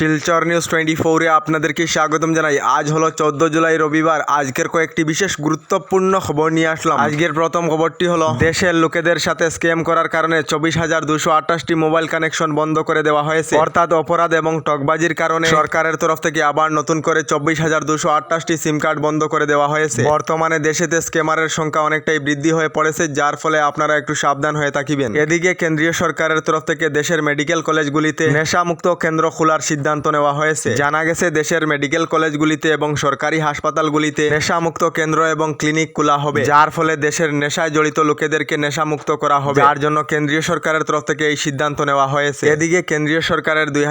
Silchar news twenty ফোরে আপনাদেরকে স্বাগতম জানাই। আজ হলো চোদ্দ জুলাই রবিবার। আজকের কয়েকটি বিশেষ গুরুত্বপূর্ণ খবর নিয়ে আসলাম। আজকের প্রথম খবরটি হলো, দেশের লোকেদের সাথে স্ক্যাম করার কারণে চব্বিশ হাজার দুশো আঠাশটি মোবাইল কানেকশন বন্ধ করে দেওয়া হয়েছে। অর্থাৎ অপরাধ এবং টকবাজির কারণে সরকারের তরফ থেকে আবার নতুন করে চব্বিশ হাজার দুশো আঠাশটি সিম কার্ড বন্ধ করে দেওয়া হয়েছে। বর্তমানে দেশেতে স্ক্যামারের সংখ্যা অনেকটাই বৃদ্ধি হয়ে পড়েছে, যার ফলে আপনারা একটু সাবধান হয়ে থাকিবেন। এদিকে কেন্দ্রীয় সরকারের তরফ থেকে দেশের মেডিকেল কলেজগুলিতে নেশামুক্ত কেন্দ্র খোলার সিদ্ধান্ত নেওয়া হয়েছে। জানা গেছে, দেশের মেডিকেল কলেজগুলিতে এবং সরকারি হাসপাতালগুলিতে নেশামুক্ত কেন্দ্র এবং ক্লিনিক খোলা হবে, যার ফলে দেশের নেশায় জড়িত লোকেদেরকে নেশামুক্ত করা হবে। যার জন্য কেন্দ্রীয় সরকারের তরফ থেকে এই সিদ্ধান্ত নেওয়া হয়েছে। এদিকে কেন্দ্রীয় সরকারের দুই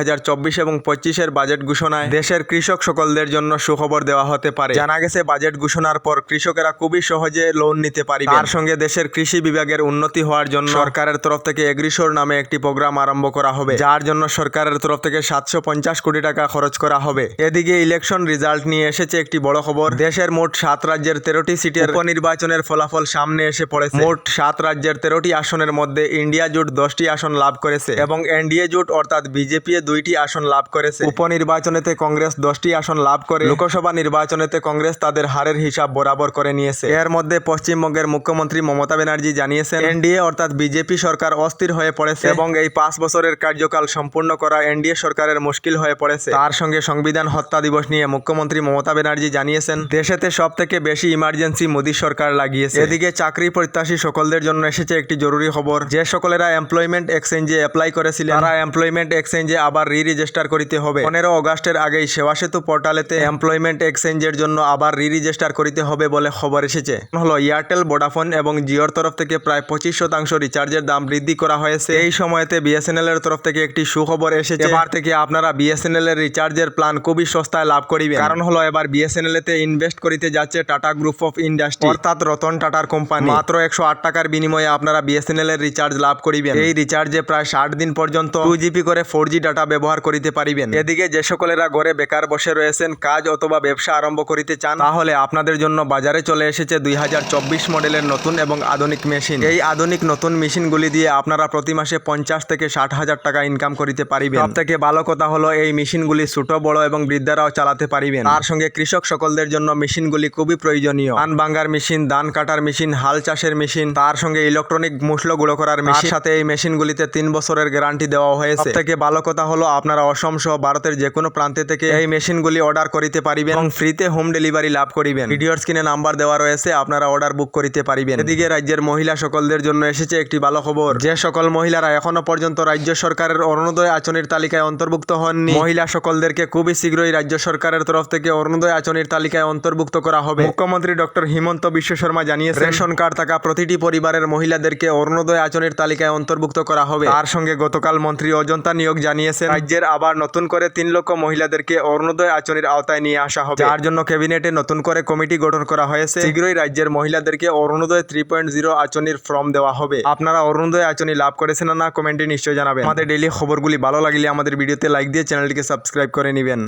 এবং পঁচিশের বাজেট ঘোষণায় দেশের কৃষক সকলদের জন্য সুখবর দেওয়া হতে পারে। জানা গেছে, বাজেট ঘোষণার পর কৃষকেরা খুবই সহজে লোন নিতে পারবে তার সঙ্গে দেশের কৃষি বিভাগের উন্নতি হওয়ার জন্য সরকারের তরফ থেকে এগ্রিসোর নামে একটি প্রোগ্রাম আরম্ভ করা হবে, যার জন্য সরকারের তরফ থেকে সাতশো পঞ্চাশ পঞ্চাশ কোটি টাকা খরচ করা হবে। এদিকে ইলেকশন রেজাল্ট নিয়ে এসেছে একটি বড় খবর। দেশের মোট সাত রাজ্যের তেরোটি সিটের উপনির্বাচনের ফলাফল সামনে এসে পড়েছে। মোট সাত রাজ্যের তেরোটি আসনের মধ্যে ইন্ডিয়া জোট দশটি আসন লাভ করেছে এবং এনডিএ জোট অর্থাৎ বিজেপি দুইটি আসন লাভ করেছে। উপনির্বাচনেতে কংগ্রেস দশটি আসন লাভ করে। লোকসভা নির্বাচনেতে কংগ্রেস তাদের হারের হিসাব বরাবর করে নিয়েছে। এর মধ্যে পশ্চিমবঙ্গের মুখ্যমন্ত্রী মমতা ব্যানার্জি জানিয়েছেন, এনডিএ অর্থাৎ বিজেপি সরকার অস্থির হয়ে পড়েছে এবং এই পাঁচ বছরের কার্যকাল সম্পূর্ণ করা এনডিএ সরকারের মুশকিল হয়ে পড়েছে। তার সঙ্গে সংবিধান হত্যা দিবস নিয়ে মুখ্যমন্ত্রী মমতা ব্যানার্জি জানিয়েছেন, দেশেতে সব থেকে বেশি ইমার্জেন্সি মোদী সরকার লাগিয়েছে। এদিকে চাকরি প্রত্যাশী সকলদের জন্য এসেছে একটি জরুরি খবর, যে সকলেরা এমপ্লয়মেন্ট এক্সচেঞ্জে অ্যাপ্লাই করেছিলেন। তারা এমপ্লয়মেন্ট এক্সচেঞ্জে আবার রি রেজিস্টার করিতে হবে। পনেরো অগাস্টের আগেই সেবা সেতু পোর্টালেতে এমপ্লয়মেন্ট এক্সচেঞ্জের জন্য আবার রি রেজিস্টার করিতে হবে বলে খবর এসেছে। হলো এয়ারটেল, ভোডাফোন এবং জিওর তরফ থেকে প্রায় পঁচিশ শতাংশ রিচার্জের দাম বৃদ্ধি করা হয়েছে। এই সময়তে বিএসএনএল এর তরফ থেকে একটি সুখবর এসেছে। এবার থেকে আপনারা বিএসএনএল এর রিচার্জের প্ল্যান খুবই সস্তায় লাভ করিবে কারণ হলো এবার বিএসএনএল এতে ইনভেস্ট করিতে যাচ্ছে টাটা গ্রুপ অফ ইন্ডাস্ট্রি অর্থাৎ রতন টাটার কোম্পানি মাত্র একশো আট টাকার বিনিময়ে আপনারা বিএসএনএল এর রিচার্জ লাভ করিবেন। এই রিচার্জে প্রায় ষাট দিন পর্যন্ত টু জিবি করে ফোর জি ডাটা ব্যবহার করিতে পারিবেন। এদিকে যে সকলেরা ঘরে বেকার বসে রয়েছেন, কাজ অথবা ব্যবসা আরম্ভ করিতে চান, তাহলে আপনাদের জন্য বাজারে চলে এসেছে দুই হাজার চব্বিশ মডেলের নতুন এবং আধুনিক মেশিন। এই আধুনিক নতুন মেশিনগুলি দিয়ে আপনারা প্রতি মাসে পঞ্চাশ থেকে ষাট হাজার টাকা ইনকাম করিতে পারিবেন। সব থেকে ভালো কথা হলো এই মেশিনগুলি ছোট বড় এবং বৃদ্ধারাও চালাতে পারিবেন। তার সঙ্গে কৃষক সকলদের জন্য মেশিনগুলি খুবই প্রয়োজনীয়। ধান ভাঙ্গার মেশিন ধান কাটার মেশিন হাল চাষের মেশিন তার সঙ্গে ইলেকট্রনিক মুসলো গুঁড়ো করার মেশিন। সাথে এই মেশিনগুলিতে তিন বছরের গ্যারান্টি দেওয়া হয়েছে। থেকে ভালো কথা হলো আপনারা অসম সহ ভারতের যে কোনো প্রান্তে থেকে এই মেশিনগুলি অর্ডার করিতে পারিবেন এবং ফ্রিতে হোম ডেলিভারি লাভ করিবেন। ভিডিওর স্ক্রিনে নাম্বার দেওয়া রয়েছে আপনারা অর্ডার বুক করিতে পারিবেন। এদিকে রাজ্যের মহিলা সকলদের জন্য এসেছে একটি ভালো খবর। যে সকল মহিলারা এখনও পর্যন্ত রাজ্য সরকারের অরুণোদয় আচনির তালিকায় অন্তর্ভুক্ত হননি মহিলা সকলদেরকে খুবই শীঘ্রই রাজ্য সরকারের তরফ থেকে অরুণোদয় আচনির তালিকায় অন্তর্ভুক্ত করা হবে। মুখ্যমন্ত্রী ডক্টর হিমন্ত বিশ্ব শর্মা জানিয়েছেন রেশন কার্ড থাকা প্রতিটি পরিবারের মহিলাদেরকে অরুণোদয় আচনির তালিকায় অন্তর্ভুক্ত করা হবে। তার সঙ্গে গতকাল মন্ত্রী অজন্তা নিয়োগ জানিয়েছেন। রাজ্যের আবার নতুন করে তিন লক্ষ মহিলাদেরকে অরুণোদয় আচনির আওতায় নিয়ে আসা হবে। যার জন্য ক্যাবিনেটে নতুন করে কমিটি গঠন করা হয়েছে। শীঘ্রই রাজ্যের মহিলাদেরকে অরুণোদয় থ্রি পয়েন্ট জিরো আচনির ফর্ম দেওয়া হবে। আপনারা অরুণোদয় আচনি লাভ করেছেন না কমেন্টে নিশ্চয় জানাবেন। আমাদের ডেইলি খবরগুলি ভালো লাগলে আমাদের ভিডিওতে লাইক দিয়ে চ্যানেলটিকে সাবস্ক্রাইব করে নেবেন।